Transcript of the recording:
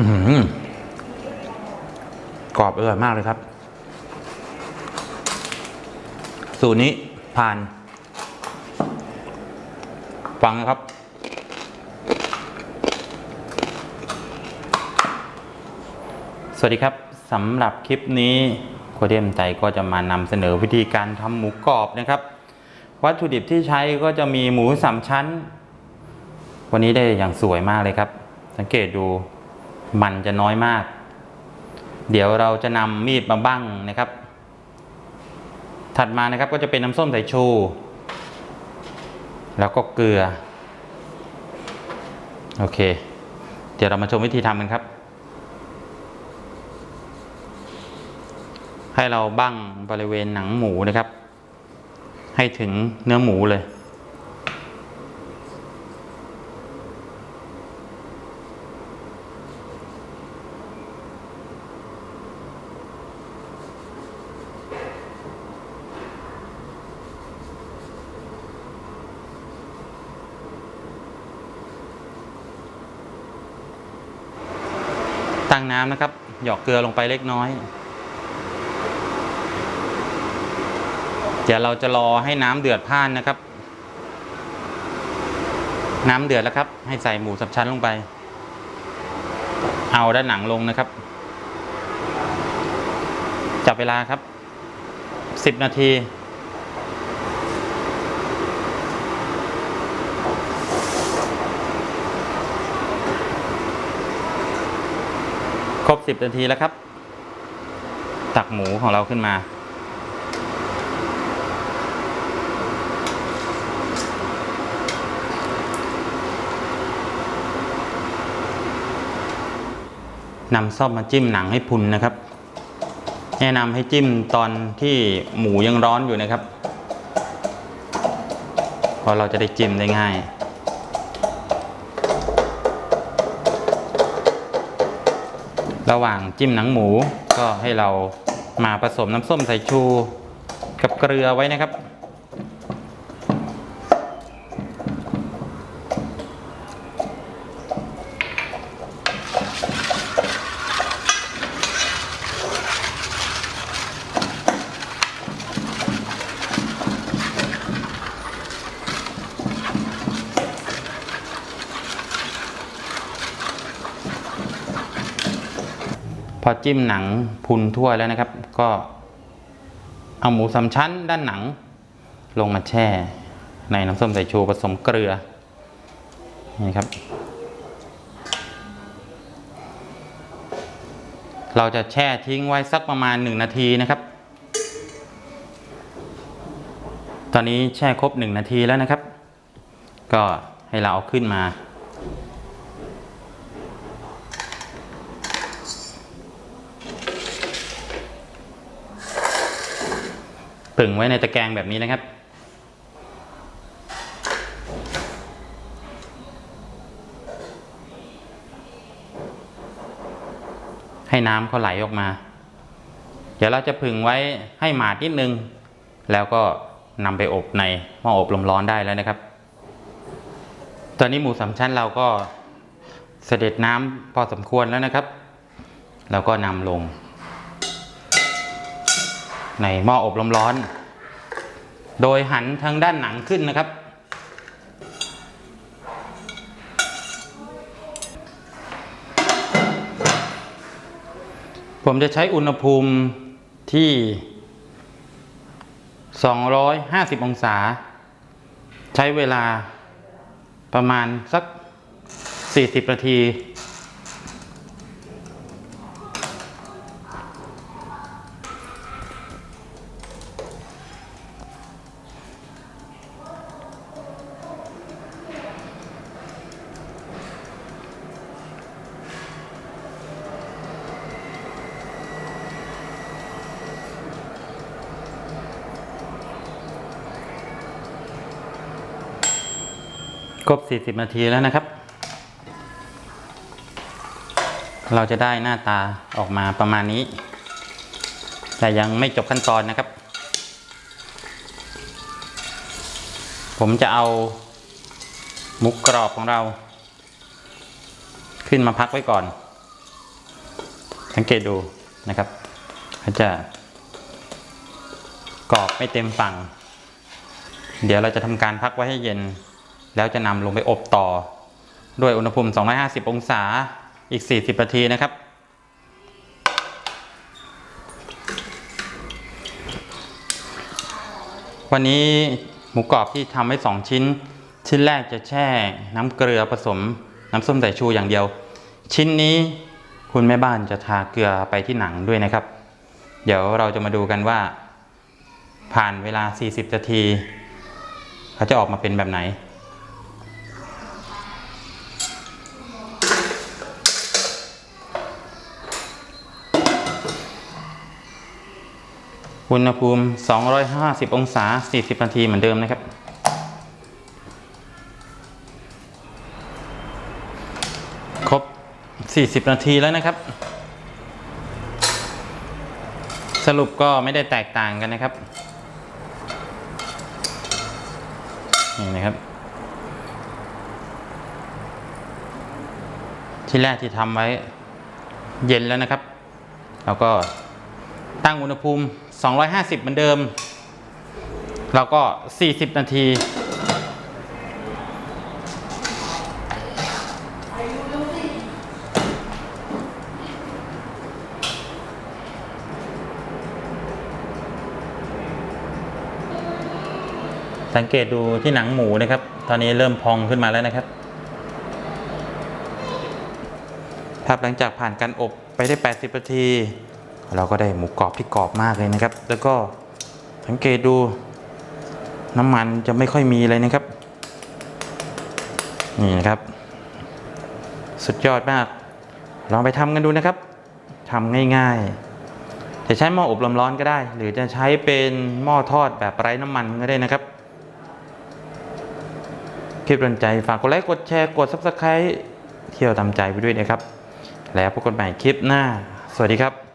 ือกรอบอร่อยมากเลยครับ สูตรนี้ผ่าน ฟังนะครับ สวัสดีครับสำหรับคลิปนี้โคเดียมใจก็จะมานำเสนอวิธีการทำหมูกรอบนะครับ วัตถุดิบที่ใช้ก็จะมีหมูสามชั้น วันนี้ได้อย่างสวยมากเลยครับ สังเกตดู มันจะน้อยมาก เดี๋ยวเราจะนำมีดมาบั้งนะครับ ถัดมานะครับก็จะเป็นน้ำส้มสายชู แล้วก็เกลือ โอเค เดี๋ยวเรามาชมวิธีทำกันครับ ให้เราบั้งบริเวณหนังหมูนะครับ ให้ถึงเนื้อหมูเลย ตั้งน้ำนะครับ หยอกเกลือลงไปเล็กน้อย เดี๋ยวเราจะรอให้น้ำเดือดพ่านนะครับ น้ำเดือดแล้วครับ ให้ใส่หมูสับชั้นลงไป เอาด้านหนังลงนะครับ จับเวลาครับสิบนาที ครบสิบนาทีแล้วครับ ตักหมูของเราขึ้นมา นำซ่อมมาจิ้มหนังให้พุนนะครับ แนะนำให้จิ้มตอนที่หมูยังร้อนอยู่นะครับ เพราะเราจะได้จิ้มได้ง่าย ระหว่างจิ้มหนังหมูก็ให้เรามาผสมน้ำส้มสายชู กับเกลือไว้นะครับ อจิ้มหนังพุนทั่วแล้วนะครับ ก็เอาหมูสามชั้นด้านหนัง ลงมาแช่ ในน้ำส้มสายชูผสมเกลือนี่ครับ เราจะแช่ทิ้งไว้สักประมาณ 1 นาทีนะครับ ตอนนี้แช่ครบ 1 นาทีแล้วนะครับ ก็ให้เราเอาขึ้นมา ผึ่งไว้ในตะแกรงแบบนี้นะครับ ให้น้ำเขาไหลออกมา เดี๋ยวเราจะผึ่งไว้ให้หมาดนิดนึง แล้วก็นำไปอบในหม้ออบลมร้อนได้แล้วนะครับ ตอนนี้หมูสามชั้นเราก็เสด็จน้ำพอสมควรแล้วนะครับแล้วก็นำลง ในหม้ออบลมร้อน โดยหันทางด้านหนังขึ้นนะครับ ผมจะใช้อุณหภูมิที่ 250 องศา ใช้เวลาประมาณสัก 40 นาที ครบ 40 นาทีแล้วนะครับ เราจะได้หน้าตาออกมาประมาณนี้ แต่ยังไม่จบขั้นตอนนะครับ ผมจะเอาหมุกกรอบของเรา ขึ้นมาพักไว้ก่อน สังเกตดูนะครับเขาจะกรอบไม่เต็มฝั่ง เดี๋ยวเราจะทำการพักไว้ให้เย็น แล้วจะนำลงไปอบต่อ ด้วยอุณหภูมิ 250 องศาอีก 40 นาทีนะครับ วันนี้หมูกรอบที่ทำไว้ 2 ชิ้น ชิ้นแรกจะแช่น้ำเกลือผสมน้ำส้มสายชูอย่างเดียว ชิ้นนี้คุณแม่บ้านจะทาเกลือไปที่หนังด้วยนะครับ เดี๋ยวเราจะมาดูกันว่า ผ่านเวลา 40 นาที เขาจะออกมาเป็นแบบไหน อุณหภูมิ 250 องศา 40 นาทีเหมือนเดิมนะครับ ครบ 40 นาทีแล้วนะครับ สรุปก็ไม่ได้แตกต่างกันนะครับ นี่นะครับ ที่แรกที่ทำไว้เย็นแล้วนะครับ แล้วก็ตั้งอุณหภูมิ 250 เหมือนเดิม แล้วก็ 40 นาที สังเกตดูที่หนังหมูนะครับ ตอนนี้เริ่มพองขึ้นมาแล้วนะครับครับหลังจากผ่านการอบไปได้ 80 นาที เราก็ได้หมูกรอบที่กรอบมากเลยนะครับ แล้วก็สังเกตดูน้ำมันจะไม่ค่อยมีเลยนะครับ นี่นะครับ สุดยอดมาก ลองไปทำกันดูนะครับทำง่ายๆจะใช้หม้ออบลมร้อนก็ได้ หรือจะใช้เป็นหม้อทอดแบบไร้น้ำมันก็ได้นะครับ คลิปดนใจฝากกดไลค์กดแชร์กด Subscribe เที่ยวตามใจไปด้วยนะครับ แล้วพบกันใหม่คลิปหน้า สวัสดีครับ